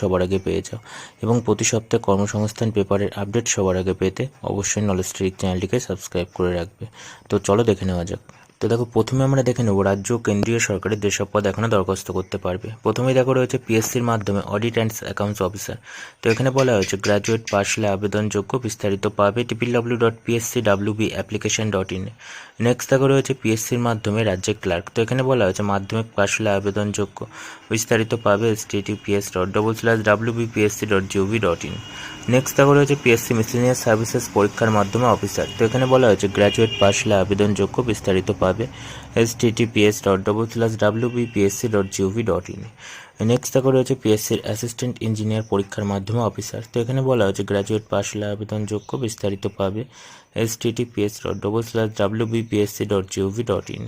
সবার আগে পেয়ে যাও। এবং প্রতি সপ্তাহে কর্মসংস্থান পেপারের আপডেট সবার আগে পেতে অবশ্যই নলেজ ট্রিক চ্যানেলটিকে সাবস্ক্রাইব করে রাখবে। তো চলো দেখে নেওয়া যাক। তো দেখো, প্রথমে আমরা দেখে নেব রাজ্য কেন্দ্রীয় সরকারের যেসব পদ এখনও দরখাস্ত করতে পারবে। প্রথমেই দেখো রয়েছে পিএসসির মাধ্যমে অডিট অ্যান্ড অ্যাকাউন্টস অফিসার তো এখানে বলা হয়েছে গ্র্যাজুয়েট পাস হলে আবেদনযোগ্য বিস্তারিত পাবে TPW dot PSC W B application dot in next দেখো রয়েছে পিএসসির মাধ্যমে রাজ্যের ক্লার্ক তো এখানে বলা হয়েছে, মাধ্যমিক পাস হলে আবেদনযোগ্য বিস্তারিত পাবে S T PS dot double slash W B PSC dot GOV dot in next দেখো রয়েছে পিএসসি মিসলিনিয়াস সার্ভিসেস পরীক্ষার মাধ্যমে অফিসার তো এখানে বলা হয়েছে গ্র্যাজুয়েট পাস হলে আবেদনযোগ্য বিস্তারিত পাবে। S T PS dot double slash W dot GOV dot in next দেখো রয়েছে পিএসসির অ্যাসিস্ট্যান্ট ইঞ্জিনিয়ার পরীক্ষার মাধ্যমে অফিসার তো এখানে বলা হয়েছে গ্র্যাজুয়েট পাস হলে আবেদনযোগ্য বিস্তারিত পাবে S T PS dot double slash W B PSC dot GOV dot in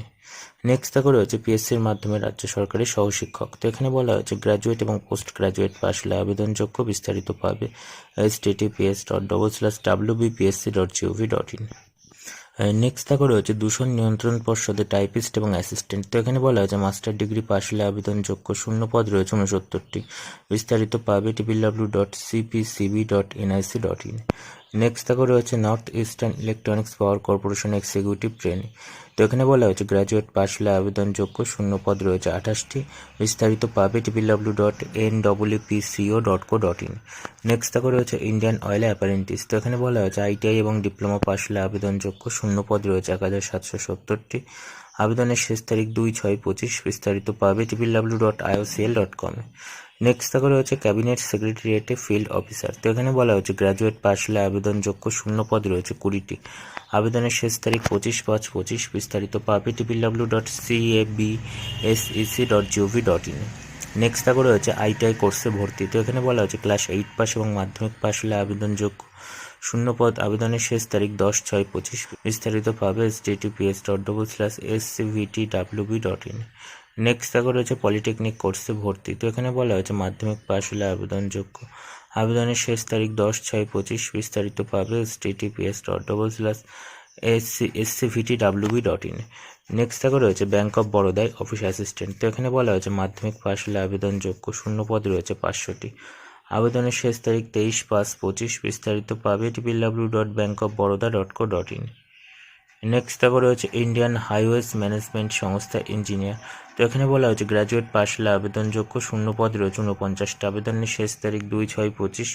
next দেখো রয়েছে পিএসসির মাধ্যমে রাজ্য সরকারের সহশিক্ষক। তো এখানে বলা হয়েছে গ্র্যাজুয়েট এবং পোস্ট গ্র্যাজুয়েট পাস হলে আবেদনযোগ্য বিস্তারিত পাবে S T PS dot double slash W B PSC dot GOV dot in next থাকো রয়েছে দূষণ নিয়ন্ত্রণ পর্ষদে টাইপিস্ট এবং অ্যাসিস্ট্যান্ট তো এখানে বলা হয়েছে মাস্টার ডিগ্রি পাস হলে আবেদনযোগ্য শূন্য পদ রয়েছে উনসত্তরটি। বিস্তারিত পাবে TPW dot CPCB dot NIC dot in next দেখো রয়েছে north eastern electronics power corporation executive training তো এখানে বলা হয়েছে গ্র্যাজুয়েট পাস হলে আবেদনযোগ্য শূন্য পদ রয়েছে আঠাশটি। বিস্তারিত পাবে TPW dot N W P CO dot co dot in next দেখো রয়েছে ইন্ডিয়ান অয়েল অ্যাপারেন্টিস তো এখানে বলা হয়েছে আইটিআই এবং ডিপ্লোমা পাস হলে আবেদনযোগ্য শূন্য পদ রয়েছে এক হাজার সাতশো সত্তরটি। আবেদনের শেষ তারিখ দুই ছয় পঁচিশ। বিস্তারিত পাবে TPW dot IOCL dot com next দেখো রয়েছে ক্যাবিনেট সেক্রেটারিয়েটে ফিল্ড অফিসার তো এখানে বলা হয়েছে গ্র্যাজুয়েট পাস হলে আবেদনযোগ্য শূন্য পদ রয়েছে কুড়িটি। আবেদনের শেষ তারিখ পঁচিশ পাঁচ পঁচিশ, বিস্তারিত পাবে TPW dot C A B CAB SEC dot GOV dot in next দেখো রয়েছে আইটিআই কোর্সে ভর্তি। তো এখানে বলা হয়েছে ক্লাস এইট পাস এবং মাধ্যমিক পাস হলে আবেদনযোগ্য শূন্য পদ। আবেদনের শেষ তারিখ দশ ছয় পঁচিশ, বিস্তারিত পাবে S TTPS dot double slash S CVT WB dot in next দেখো রয়েছে পলিটেকনিক কোর্সে ভর্তি। তো এখানে বলা হয়েছে মাধ্যমিক পাস হলে আবেদনযোগ্য। আবেদনের শেষ তারিখ দশ ছয় পঁচিশ, বিস্তারিত পাবে S dot double slash S C S CVT WB dot in next দেখো রয়েছে ব্যাঙ্ক অফ বরোদায় অফিস অ্যাসিস্ট্যান্ট তো এখানে বলা হয়েছে মাধ্যমিক পাস হলে আবেদনযোগ্য। শূন্য পদ রয়েছে পাঁচশোটি। আবেদনের শেষ তারিখ তেইশ পাঁচ পঁচিশ, বিস্তারিত পাবে TPW dot bank of Baroda dot co dot in next দেখো রয়েছে ইন্ডিয়ান হাইওয়েজ ম্যানেজমেন্ট সংস্থা ইঞ্জিনিয়ার তো এখানে বলা হয়েছে গ্র্যাজুয়েট পাস হলে আবেদনযোগ্য শূন্য পদ রয়েছে ঊনপঞ্চাশটা আবেদনের শেষ তারিখ দুই ছয় পঁচিশ।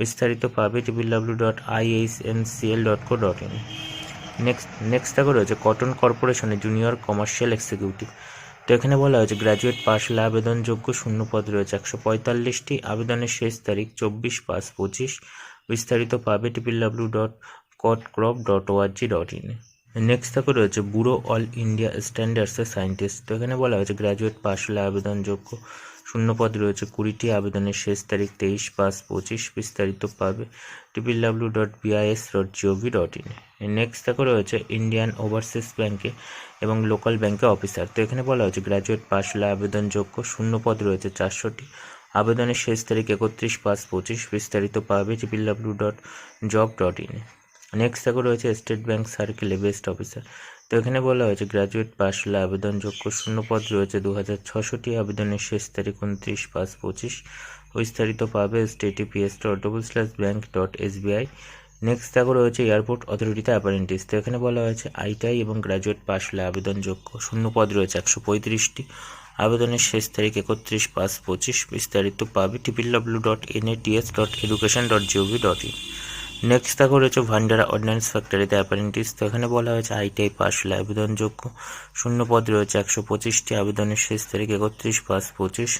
বিস্তারিত পাবে TPW dot IH M CL dot co dot in next next দেখো রয়েছে কটন কর্পোরেশনের জুনিয়র কমার্শিয়াল এক্সিকিউটিভ তো এখানে বলা হয়েছে গ্র্যাজুয়েট পাস হলে আবেদনযোগ্য শূন্য পদ রয়েছে একশো পঁয়তাল্লিশটি আবেদনের শেষ তারিখ চব্বিশ পাঁচ পঁচিশ। বিস্তারিত পাবে TPW dot cot crop dot ORG dot in next দেখো রয়েছে ব্যুরো অল ইন্ডিয়া স্ট্যান্ডার্ডসের সায়েন্টিস্ট তো এখানে বলা হয়েছে গ্র্যাজুয়েট পাস হলে আবেদনযোগ্য। শূন্য পদ রয়েছে কুড়িটি, আবেদনের শেষ তারিখ তেইশ পাঁচ পঁচিশ, বিস্তারিত পাবে TPW dot BIS dot GOV dot in next দেখো রয়েছে ইন্ডিয়ান ওভারসিজ ব্যাঙ্কে এবং লোকাল ব্যাঙ্কে অফিসার তো এখানে বলা হয়েছে গ্র্যাজুয়েট পাস হলে আবেদনযোগ্য। শূন্য পদ রয়েছে চারশোটি, আবেদনের শেষ তারিখ একত্রিশ পাঁচ পঁচিশ, বিস্তারিত পাবে TPW dot job dot in next দেখো রয়েছে স্টেট ব্যাঙ্ক সার্কেলে বেস্ট অফিসার তো এখানে বলা হয়েছে গ্র্যাজুয়েট পাস হলে আবেদনযোগ্য শূন্য পদ রয়েছে দু হাজার ছশোটি, আবেদনের শেষ তারিখ উনত্রিশ পাঁচ পঁচিশ। বিস্তারিত পাবে স্টেটিপিএস dot double slash bank dot SBI next দেখো রয়েছে এয়ারপোর্ট অথরিটিতে অ্যাপারেন্টিস তো এখানে বলা হয়েছে আইটিআই এবং গ্র্যাজুয়েট পাস হলে আবেদনযোগ্য শূন্য পদ রয়েছে একশো পঁয়ত্রিশটি। আবেদনের শেষ তারিখ একত্রিশ পাঁচ পঁচিশ। বিস্তারিত পাবে TPW dot NATS dot education dot GOV dot in next দেখো রয়েছে ভান্ডারা অর্ডিন্যান্স ফ্যাক্টরিতে অ্যাপারেন্টিস তো এখানে বলা হয়েছে আইটিআই পাস হলে আবেদনযোগ্য শূন্য পদ রয়েছে একশো পঁচিশটি। আবেদনের শেষ তারিখ একত্রিশ পাঁচ পঁচিশ।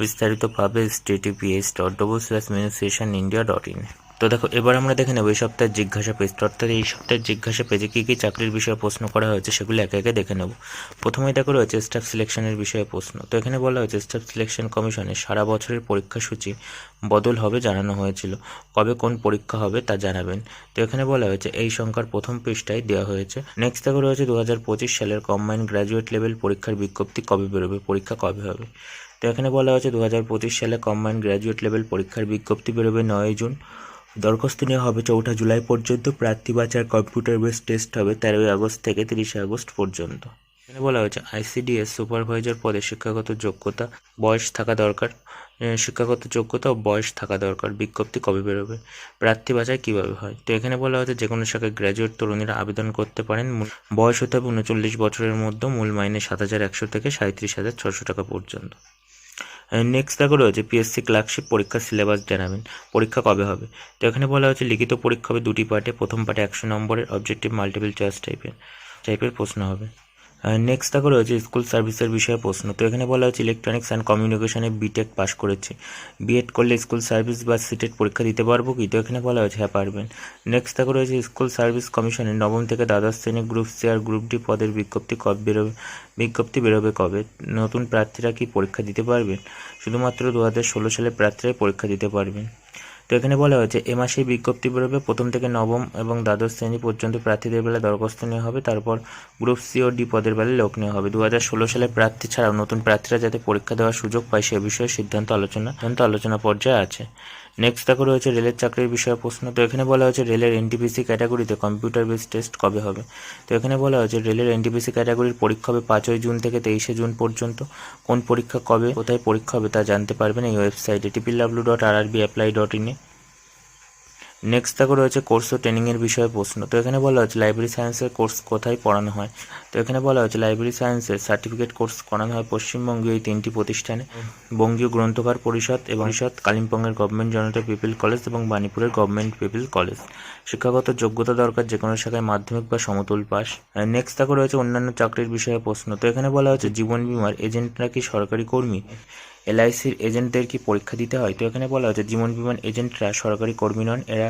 বিস্তারিত পাবে S TTPS dot double slash munition India dot in তো দেখো, এবার আমরা দেখে নেব এই সপ্তাহের জিজ্ঞাসা পেজ। অর্থাৎ এই সপ্তাহের জিজ্ঞাসা পেজে কী কী চাকরির বিষয়ে প্রশ্ন করা হয়েছে সেগুলো একে একে দেখে নেব। প্রথমেই দেখো রয়েছে স্টাফ সিলেকশনের বিষয়ে প্রশ্ন। তো এখানে বলা হয়েছে স্টাফ সিলেকশন কমিশনে সারা বছরের পরীক্ষা সূচি বদল হবে জানানো হয়েছিল। কবে কোন পরীক্ষা হবে তা জানাবেন। তো এখানে বলা হয়েছে, এই সংখ্যার প্রথম পৃষ্ঠায় দেওয়া হয়েছে। নেক্সট দেখো রয়েছে দু হাজার পঁচিশ সালের কম্বাইন গ্র্যাজুয়েট লেভেল পরীক্ষার বিজ্ঞপ্তি কবে বেরোবে, পরীক্ষা কবে হবে? তো এখানে বলা হয়েছে দু হাজার পঁচিশ সালে কম্বাইন গ্র্যাজুয়েট লেভেল পরীক্ষার বিজ্ঞপ্তি বেরোবে নয় জুন। দরখাস্ত নেওয়া হবে চৌঠা জুলাই পর্যন্ত। প্রার্থী বাছার কম্পিউটার বেস টেস্ট হবে তেরোই আগস্ট থেকে তিরিশে আগস্ট পর্যন্ত। এখানে বলা হয়েছে, আইসিডিএস সুপারভাইজার পদে শিক্ষাগত যোগ্যতা, বয়স থাকা দরকার শিক্ষাগত যোগ্যতা ও বয়স থাকা দরকার। বিজ্ঞপ্তি কবে বেরোবে? প্রার্থী বাছাই কীভাবে হয়? তো এখানে বলা হয়েছে, যে কোনো শাখায় গ্র্যাজুয়েট তরুণীরা আবেদন করতে পারেন। বয়স হতে হবে উনচল্লিশ বছরের মধ্যে, মূল মাইনে সাত হাজার একশো থেকে সাঁত্রিশ হাজার ছশো টাকা পর্যন্ত। নেক্সট দেখো রয়েছে পিএসসি ক্লার্কশিপ পরীক্ষার সিলেবাস জানাবেন। পরীক্ষা কবে হবে? তো এখানে বলা হয়েছে লিখিত পরীক্ষা হবে দুটি পার্টে। প্রথম পার্টে একশো নম্বরের অবজেক্টিভ মাল্টিপল চয়েস টাইপের টাইপের প্রশ্ন হবে। নেক্সট দেখো রয়েছে স্কুল সার্ভিসের বিষয়ে প্রশ্ন। তো এখানে বলা হচ্ছে ইলেকট্রনিক্স অ্যান্ড কমিউনিকেশনে বিটেক পাস করেছে। বিএড করলে স্কুল সার্ভিস বা সিটেট পরীক্ষা দিতে পারব কি? তো এখানে বলা হয়েছে হ্যাঁ পারবেন। নেক্সট দেখো রয়েছে স্কুল সার্ভিস কমিশনের নবম থেকে দ্বাদশ শ্রেণি গ্রুপ সি আর গ্রুপ ডি পদের বিজ্ঞপ্তি কবে বেরোবে, বিজ্ঞপ্তি বেরোবে কবে? নতুন প্রার্থীরা কি পরীক্ষা দিতে পারবেন? শুধুমাত্র দু হাজার ষোলো সালে প্রার্থীরাই পরীক্ষা দিতে পারবেন। তো এখানে বলা হয়েছে, এ মাসে বিজ্ঞপ্তি বেরোবে, প্রথম থেকে নবম এবং দ্বাদশ শ্রেণি পর্যন্ত প্রার্থীদের বেলা দরখাস্ত নেওয়া হবে, তারপর গ্রুপ সি ও ডি পদের বেলা লোক নেওয়া হবে। দু হাজার ষোলো সালে প্রার্থী ছাড়াও নতুন প্রার্থীরা যাতে পরীক্ষা দেওয়ার সুযোগ পায় সে বিষয়ে সিদ্ধান্ত আলোচনা সিদ্ধান্ত আলোচনা পর্যায়ে আছে। নেক্সট দেখো রয়েছে রেলের চাকরির বিষয়ে প্রশ্ন। তো এখানে বলা হয়েছে রেলের এনটিপিসি ক্যাটাগরিতে কম্পিউটার বেস টেস্ট কবে হবে? তো এখানে বলা হয়েছে রেলের এনটিপিসি ক্যাটাগরির পরীক্ষা হবে পাঁচই জুন থেকে তেইশে জুন পর্যন্ত। কোন পরীক্ষা কবে, কোথায় পরীক্ষা হবে তা জানতে পারবেন এই ওয়েবসাইটে টিপিল W dot R R B apply dot ইনে নেক্সট দেখো রয়েছে কোর্স ও ট্রেনিংয়ের বিষয়ে প্রশ্ন। তো এখানে বলা হচ্ছে লাইব্রেরি সায়েন্সের কোর্স কোথায় পড়ানো হয়? তো এখানে বলা হচ্ছে লাইব্রেরি সায়েন্সের সার্টিফিকেট কোর্স করানো হয় পশ্চিমবঙ্গীয় এই তিনটি প্রতিষ্ঠানে। বঙ্গীয় গ্রন্থকার পরিষদ এবং পরিষদ, কালিম্পংয়ের গভর্নমেন্ট জনতা পিপল কলেজ এবং বাণীপুরের গভর্নমেন্ট পিপল কলেজ শিক্ষাগত যোগ্যতা দরকার যে কোনো শাখায় মাধ্যমিক বা সমতুল পাস। নেক্সট দেখো রয়েছে অন্যান্য চাকরির বিষয়ে প্রশ্ন। তো এখানে বলা হচ্ছে জীবন বিমার এজেন্টরা কি সরকারি কর্মী? এলআইসির এজেন্টদের কি পরীক্ষা দিতে হয়? তো এখানে বলা হচ্ছে জীবন বিমান এজেন্টরা, সরকারি কর্মী নন এরা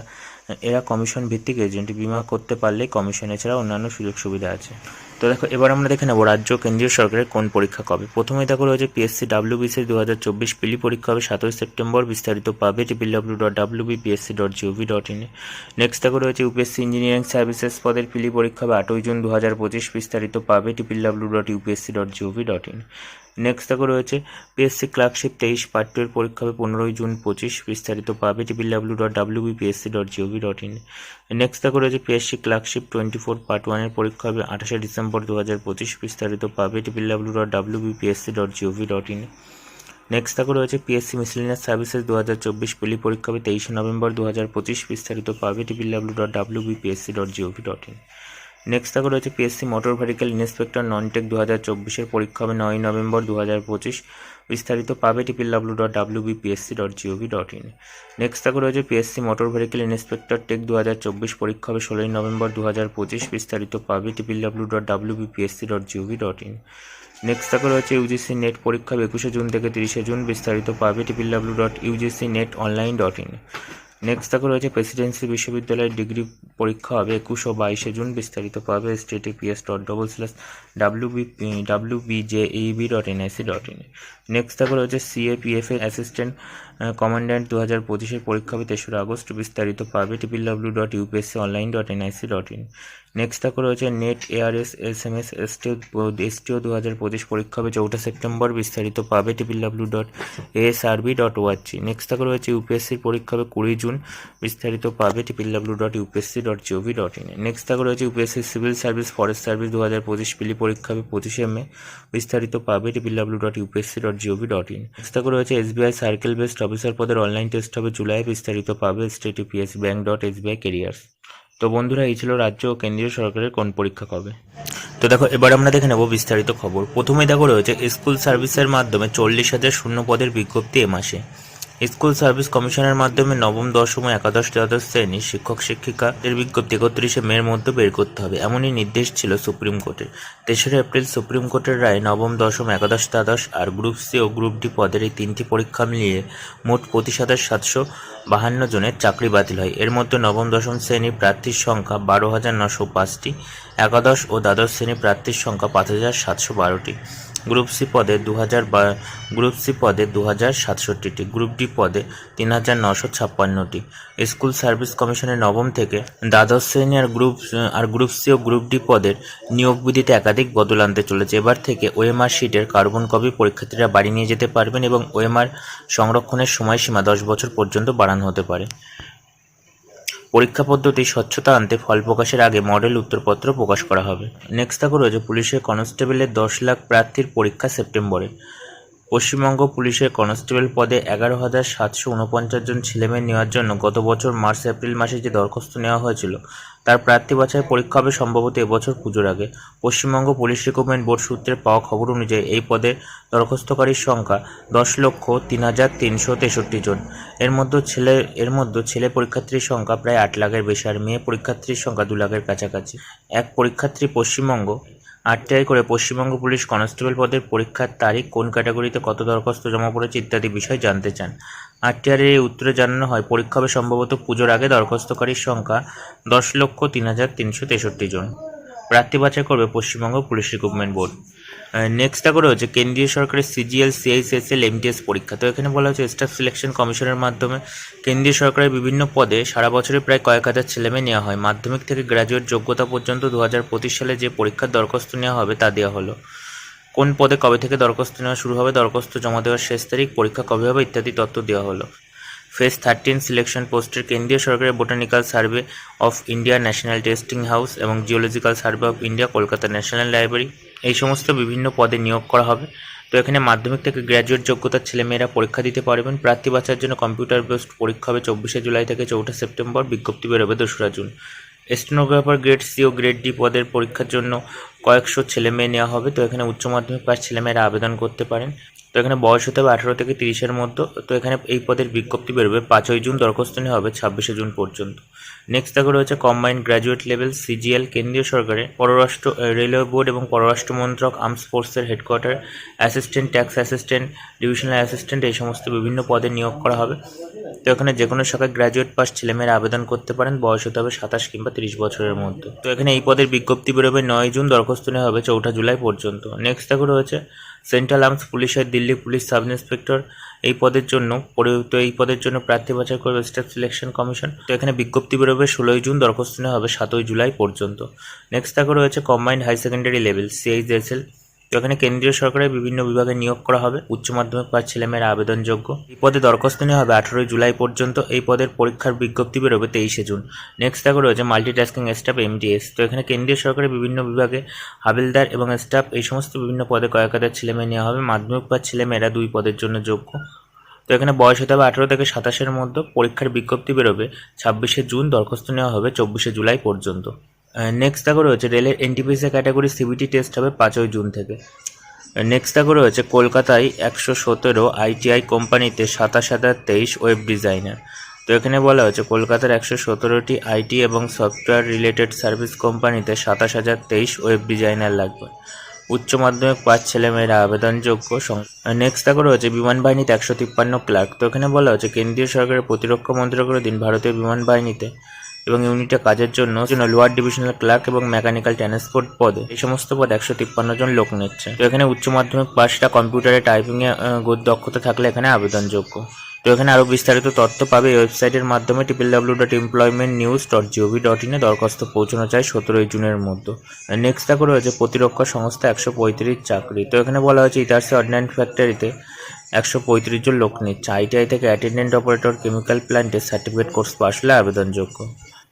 এরা কমিশন ভিত্তিক এজেন্ট, বিমা করতে পারলে কমিশন এছাড়া অন্যান্য সুযোগ সুবিধা আছে। তো দেখো, এবার আমরা দেখে নেব রাজ্য কেন্দ্রীয় সরকারের কোন পরীক্ষা কবে। প্রথমেই দেখো রয়েছে পিএসসি ডাব্লিউবিসি দু হাজার চব্বিশ পিলি পরীক্ষা হবে সাতই সেপ্টেম্বর, বিস্তারিত পাবে W dot WB PSC dot GOV dot ইনে নেক্সট দেখো রয়েছে ইউপিএসসি ইঞ্জিনিয়ারিং সার্ভিসেস পদের পিলি পরীক্ষা হবে আটই জুন দু হাজার পঁচিশ, বিস্তারিত পাবে W dot UPSC dot GOV dot in next দেখো রয়েছে পিএসসি ক্লার্কশিপ তেইশ পার্ট টুয়ের পরীক্ষা হবে পনেরোই জুন পঁচিশ, বিস্তারিত পাবে টিপিল W dot WB PSC dot GOV dot in next দেখো রয়েছে PSC clerkship twenty four part ওয়ানের পরীক্ষা হবে আঠাশে ডিসেম্বর দু হাজার পঁচিশ, বিস্তারিত পাবে টিপিল W dot WB PSC dot GOV dot in next দেখো রয়েছে পিএসসি মিসলিনিয়াস সার্ভিসেস দু হাজার চব্বিশ পিলি পরীক্ষা হবে তেইশে নভেম্বর দু হাজার পঁচিশ, বিস্তারিত পাবে টিপিল W dot WB PSC dot GOV dot in next দেখো রয়েছে PSC motor vehicle inspector non tech দু হাজার চব্বিশের পরীক্ষা হবে নয় নভেম্বর দু হাজার পঁচিশ। বিস্তারিত পাবে টিপিল W dot WB PSC dot GOV dot in next দেখো রয়েছে PSC motor vehicle inspector tech দু হাজার চব্বিশ পরীক্ষা হবে ষোলোই নভেম্বর দু হাজার পঁচিশ। বিস্তারিত পাবে টিপিল W dot WB PSC dot GOV dot in next দেখো রয়েছে ইউজিসি নেট পরীক্ষা হবে একুশে জুন থেকে তিরিশে জুন। বিস্তারিত পাবে টিপিল W dot UGC net online dot in next দেখো রয়েছে প্রেসিডেন্সি বিশ্ববিদ্যালয়ের ডিগ্রি পরীক্ষা হবে একুশ ও বাইশে জুন বিস্তারিত পাবে S TPS dot double slash W B W B J EB dot NIC dot in next দেখো রয়েছে সিএপিএফ এর অ্যাসিস্ট্যান্ট কমান্ড্যান্ট দু হাজার পঁচিশের পরীক্ষা হবে তেসরা আগস্ট। বিস্তারিত পাবে triple W dot UPSC online dot NIC dot in next দেখো রয়েছে NET ARS S M S STO STO দু হাজার পঁচিশ পরীক্ষা হবে চৌঠা সেপ্টেম্বর। বিস্তারিত পাবে triple W dot ASRB dot org next দেখো রয়েছে ইউপিএসসির পরীক্ষা হবে কুড়ি জুন। বিস্তারিত পাবে triple W dot UPSC dot GOV dot in next দেখো রয়েছে UPSC civil service forest service দু হাজার পঁচিশ পিলি পরীক্ষা হবে পঁচিশে মে। বিস্তারিত পাবে triple W dot UPSC dot GOV dot in next দেখো রয়েছে এসবিআই সার্কেল বেসড অফিসার পদের অনলাইন টেস্ট হবে জুলাই, বিস্তারিত পাবে state EPS bank dot SBI careers তো বন্ধুরা, এই ছিল রাজ্য ও কেন্দ্রীয় সরকারের কোন পরীক্ষা কবে? তো দেখো, এবার আমরা দেখে নেব বিস্তারিত খবর। প্রথমেই দেখো রয়েছে স্কুল সার্ভিসের মাধ্যমে চল্লিশ হাজার শূন্য পদের বিজ্ঞপ্তি এ মাসে। স্কুল সার্ভিস কমিশনের মাধ্যমে নবম, দশম একাদশ দ্বাদশ শ্রেণির শিক্ষক, শিক্ষিকাদের বিজ্ঞপ্তি একত্রিশে মের মধ্যে বের করতে হবে। এমনই নির্দেশ ছিল সুপ্রিম কোর্টের। তেসরা এপ্রিল সুপ্রিম কোর্টের রায় নবম, দশম, একাদশ দ্বাদশ আর গ্রুপ সি ও গ্রুপ ডি পদের এই তিনটি পরীক্ষা মিলিয়ে মোট পঁচিশ হাজার সাতশো বাহান্ন জনের চাকরি বাতিল হয়। এর মধ্যে নবম, দশম শ্রেণির প্রার্থীর সংখ্যা বারো হাজার নশো পাঁচটি, একাদশ ও দ্বাদশ শ্রেণির প্রার্থীর সংখ্যা পাঁচ হাজার সাতশো বারোটি। গ্রুপ সি পদে দু হাজার গ্রুপ সি পদে দু হাজার সাতষট্টিটি, গ্রুপ ডি পদে তিন হাজার নশো ছাপ্পান্নটি। স্কুল সার্ভিস কমিশনের নবম থেকে দ্বাদশ শ্রেণি আর গ্রুপ আর গ্রুপ সি ও গ্রুপ ডি পদের নিয়োগ বিধিতে একাধিক বদল আনতে চলেছে। এবার থেকে ওএমআর শিটের কার্বন কপি পরীক্ষার্থীরা বাড়ি নিয়ে যেতে পারবেন এবং ওএমআর সংরক্ষণের সময়সীমা দশ বছর পর্যন্ত বাড়ানো হতে পারে। পরীক্ষা পদ্ধতি, স্বচ্ছতা আনতে ফল প্রকাশের আগে মডেল উত্তরপত্র প্রকাশ করা হবে। নেক্সট থাকো রয়েছে পুলিশের কনস্টেবলের দশ লাখ প্রার্থীর পরীক্ষা সেপ্টেম্বরে। পশ্চিমবঙ্গ পুলিশের কনস্টেবল পদে এগারো হাজার সাতশো উনপঞ্চাশ জন ছেলেমেয়ে নেওয়ার জন্য গত বছর মার্চ এপ্রিল মাসে যে দরখাস্ত নেওয়া হয়েছিল, তার প্রার্থী বাছাই পরীক্ষা হবে সম্ভবত এবছর পুজোর আগে। পশ্চিমবঙ্গ পুলিশ রিক্রুটমেন্ট বোর্ড সূত্রে পাওয়া খবর অনুযায়ী এই পদে দরখাস্তকারীর সংখ্যা দশ লক্ষ তিন হাজার তিনশো তেষট্টি জন। এর মধ্যে ছেলে, এর মধ্যে ছেলে পরীক্ষার্থীর সংখ্যা প্রায় আট লাখের বেশি আর মেয়ে পরীক্ষার্থীর সংখ্যা দু লাখের কাছাকাছি। এক পরীক্ষার্থী পশ্চিমবঙ্গ আরটিআই করে পশ্চিমবঙ্গ পুলিশ কনস্টেবল পদের পরীক্ষার তারিখ, কোন ক্যাটাগরিতে কত দরখাস্ত জমা পড়েছে ইত্যাদি বিষয় জানতে চান। আরটিআর এই উত্তরে জানানো হয়, পরীক্ষা হবে সম্ভবত পুজোর আগে দরখাস্তকারীর সংখ্যা দশ লক্ষ তিন হাজার তিনশো তেষট্টি জন। প্রার্থী বাছাই করবে Paschimbanga police recruitment board. Next দেখো রয়েছে, কেন্দ্রীয় সরকারের সিজিএল সিআইসিএসএল এমটিএস পরীক্ষা। তো এখানে বলা হচ্ছে স্টাফ সিলেকশন কমিশনের মাধ্যমে কেন্দ্রীয় সরকারের বিভিন্ন পদে সারা বছরে প্রায় কয়েক হাজার ছেলেমেয়ে নেওয়া হয়। মাধ্যমিক থেকে গ্র্যাজুয়েট যোগ্যতা পর্যন্ত দু হাজার পঁচিশ সালে যে পরীক্ষার দরখাস্ত নেওয়া হবে, তা দেওয়া হলো। কোন পদে কবে থেকে দরখাস্ত নেওয়া শুরু হবে, দরখাস্ত জমা দেওয়ার শেষ তারিখ, পরীক্ষা কবে হবে ইত্যাদি তথ্য দেওয়া হলো। ফেজ থার্টিন সিলেকশন পোস্টের কেন্দ্রীয় সরকারের botanical survey of India national testing house এবং geological survey of India Kolkata national library এই সমস্ত বিভিন্ন পদে নিয়োগ করা হবে। তো এখানে মাধ্যমিক থেকে গ্র্যাজুয়েট যোগ্যতার ছেলেমেয়েরা পরীক্ষা দিতে পারবেন। প্রার্থী বাছার জন্য কম্পিউটার বেসড পরীক্ষা হবে চব্বিশে জুলাই থেকে চৌঠা সেপ্টেম্বর। বিজ্ঞপ্তি বেরোবে দোসরা জুন। স্টেনোগ্রাফার গ্রেড সি ও গ্রেড ডি পদের পরীক্ষার জন্য কয়েকশো ছেলে মেয়ে নেওয়া হবে, তো এখানে উচ্চ মাধ্যমিক পাস ছেলেমেয়েরা আবেদন করতে পারেন। তো এখানে বয়স হতে হবে আঠারো থেকে তিরিশের মধ্যে, তো এখানে এই পদের বিজ্ঞপ্তি বেরোবে পাঁচই জুন, দরখাস্ত নেওয়া হবে ছাব্বিশে জুন পর্যন্ত। নেক্সট দেখো রয়েছে কম্বাইন্ড গ্র্যাজুয়েট লেভেল সিজিএল কেন্দ্রীয় সরকারের পররাষ্ট্র রেলওয়ে বোর্ড এবং পররাষ্ট্র মন্ত্রক আর্মস ফোর্সের headquarter assistant tax assistant divisional assistant এই সমস্ত বিভিন্ন পদে নিয়োগ করা হবে। তো এখানে যে কোনো শাখায় গ্র্যাজুয়েট পাস ছেলেমেয়েরা আবেদন করতে পারেন, বয়স হতে হবে সাতাশ কিংবা তিরিশ বছরের মধ্যে। তো এখানে এই পদের বিজ্ঞপ্তি বেরোবে নয় জুন, দরখাস্ত নেওয়া হবে চৌঠা জুলাই পর্যন্ত। নেক্সট দেখো রয়েছে সেন্ট্রাল আর্মস পুলিশের দিল্লি পুলিশ সাব ইন্সপেক্টর এই পদের জন্য তো এই পদের জন্য প্রার্থী বাছাই করবে স্টেট সিলেকশন কমিশন তো এখানে বিজ্ঞপ্তি বেরোবে ষোলোই জুন, দরখাস্ত নেওয়া হবে সাতই জুলাই পর্যন্ত। নেক্সট দেখো রয়েছে combined high secondary level CHSL তো এখানে কেন্দ্রীয় সরকারের বিভিন্ন বিভাগে নিয়োগ করা হবে, উচ্চ মাধ্যমিক পাস ছেলেমেয়েরা আবেদনযোগ্য। এই পদে দরখাস্ত নেওয়া হবে আঠারোই জুলাই পর্যন্ত। এই পদের পরীক্ষার বিজ্ঞপ্তি বেরোবে তেইশে জুন। নেক্সট দেখো রয়েছে মাল্টিটাস্কিং স্টাফ এমডিএস তো এখানে কেন্দ্রীয় সরকারের বিভিন্ন বিভাগে হাবিলদার এবং স্টাফ এই সমস্ত বিভিন্ন পদে কয়েক হাজার ছেলেমেয়ে নেওয়া হবে। মাধ্যমিক পাস ছেলেমেয়েরা দুই পদের জন্য যোগ্য। তো এখানে বয়স হতে হবে আঠেরো থেকে সাতাশের মধ্যে। পরীক্ষার বিজ্ঞপ্তি বেরোবে ছাব্বিশে জুন। দরখাস্ত নেওয়া হবে চব্বিশে জুলাই পর্যন্ত। নেক্সট দেখো রয়েছে রেলের এনটিপিসি ক্যাটাগরি সিবিটি টেস্ট হবে পাঁচই জুন থেকে। নেক্সট দেখো রয়েছে কলকাতায় একশো সতেরো আইটিআই কোম্পানিতে সাতাশ হাজার তেইশ ওয়েব ডিজাইনার তো এখানে বলা হয়েছে কলকাতার একশো সতেরোটি আইটি এবং সফটওয়্যার রিলেটেড সার্ভিস কোম্পানিতে সাতাশ হাজার তেইশ ওয়েব ডিজাইনার লাগবে। উচ্চ মাধ্যমিক পাঁচ ছেলেমেয়েরা আবেদনযোগ্য নেক্সট দেখো রয়েছে বিমান বাহিনীতে একশো তিপ্পান্ন ক্লার্ক তো এখানে বলা হচ্ছে কেন্দ্রীয় সরকারের প্রতিরক্ষা মন্ত্রকের অধীন ভারতীয় বিমান বাহিনীতে এবং ইউনিটে কাজের জন্য লোয়ার ডিভিশনাল ক্লার্ক এবং মেকানিক্যাল ট্রান্সপোর্ট পদে। এই সমস্ত পদে একশো তিপ্পান্ন জন লোক নিচ্ছে। তো এখানে উচ্চ মাধ্যমিক পাশটা কম্পিউটারে টাইপিংয়ে দক্ষতা থাকলে এখানে আবেদনযোগ্য। তো এখানে আরও বিস্তারিত তথ্য পাবে এই ওয়েবসাইটের মাধ্যমে triple W dot employment news dot GOV dot ইনে দরখাস্ত পৌঁছানো চাই সতেরোই জুনের মধ্যে। নেক্সট দেখো রয়েছে প্রতিরক্ষা সংস্থা একশো পঁয়ত্রিশ চাকরি। তো এখানে বলা হয়েছে ইতার্সি অর্ডিন্যান্স ফ্যাক্টরিতে একশো পঁয়ত্রিশ জন লোক নিচ্ছে। আইটিআই থেকে অ্যাটেন্ডেন্ট অপারেটর কেমিক্যাল প্ল্যান্টে সার্টিফিকেট কোর্স পাস হলে আবেদনযোগ্য।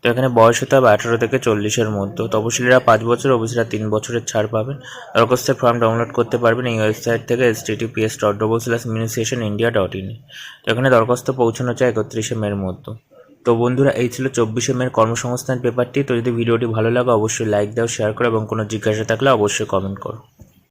তো এখানে বয়স হতে হবে আঠারো থেকে চল্লিশের মধ্যে। তপশিলীরা পাঁচ বছর ওবিসিরা তিন বছরের ছাড় পাবেন। দরখাস্তের ফর্ম ডাউনলোড করতে পারবেন এই ওয়েবসাইট থেকে S T TPS dot double slash ministration India dot in তো এখানে দরখাস্ত পৌঁছানো চায় একত্রিশে মের মধ্যে। তো বন্ধুরা, এই ছিল চব্বিশে মের কর্মসংস্থান পেপারটি। তো যদি ভিডিওটি ভালো লাগে, অবশ্যই লাইক দাও শেয়ার করো এবং কোনো জিজ্ঞাসা থাকলে অবশ্যই কমেন্ট করো।